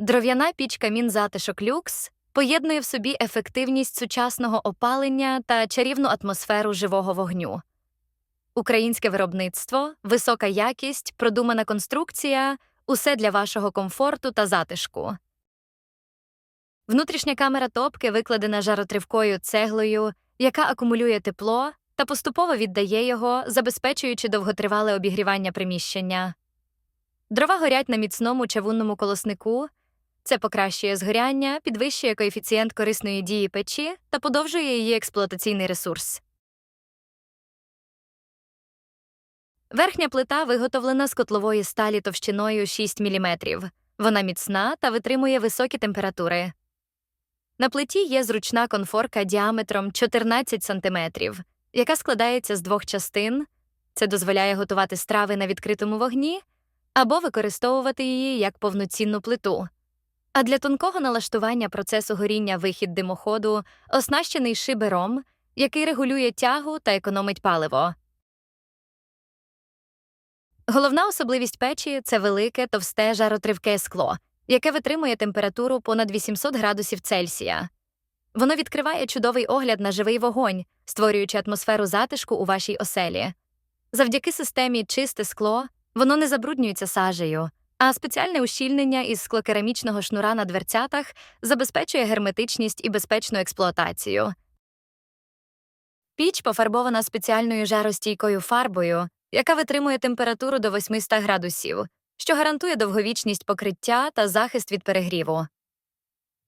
Дров'яна піч камін затишок люкс поєднує в собі ефективність сучасного опалення та чарівну атмосферу живого вогню. Українське виробництво, висока якість, продумана конструкція усе для вашого комфорту та затишку. Внутрішня камера топки викладена жаротривкою цеглою, яка акумулює тепло та поступово віддає його, забезпечуючи довготривале обігрівання приміщення. Дрова горять на міцному чавунному колоснику. Це покращує згоряння, підвищує коефіцієнт корисної дії печі та подовжує її експлуатаційний ресурс. Верхня плита виготовлена з котлової сталі товщиною 6 мм. Вона міцна та витримує високі температури. На плиті є зручна конфорка діаметром 14 см, яка складається з двох частин. Це дозволяє готувати страви на відкритому вогні або використовувати її як повноцінну плиту. А для тонкого налаштування процесу горіння вихід димоходу оснащений шибером, який регулює тягу та економить паливо. Головна особливість печі це велике товсте жаротривке скло, яке витримує температуру понад 800 градусів Цельсія. Воно відкриває чудовий огляд на живий вогонь, створюючи атмосферу затишку у вашій оселі. Завдяки системі чисте скло воно не забруднюється сажею, а спеціальне ущільнення із склокерамічного шнура на дверцятах забезпечує герметичність і безпечну експлуатацію. Піч пофарбована спеціальною жаростійкою фарбою, яка витримує температуру до 800 градусів, що гарантує довговічність покриття та захист від перегріву.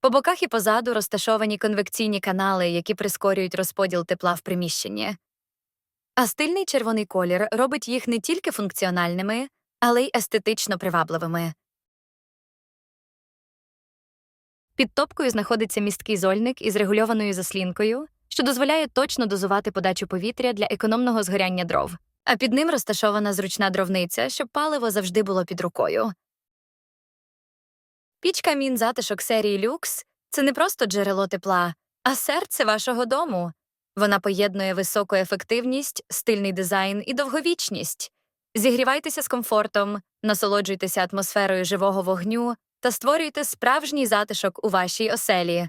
По боках і позаду розташовані конвекційні канали, які прискорюють розподіл тепла в приміщенні. А стильний червоний колір робить їх не тільки функціональними, але й естетично привабливими. Під топкою знаходиться місткий зольник із регульованою заслінкою, що дозволяє точно дозувати подачу повітря для економного згоряння дров, а під ним розташована зручна дровниця, щоб паливо завжди було під рукою. Піч камін затишок серії люкс це не просто джерело тепла, а серце вашого дому. Вона поєднує високу ефективність, стильний дизайн і довговічність. Зігрівайтеся з комфортом, насолоджуйтеся атмосферою живого вогню та створюйте справжній затишок у вашій оселі.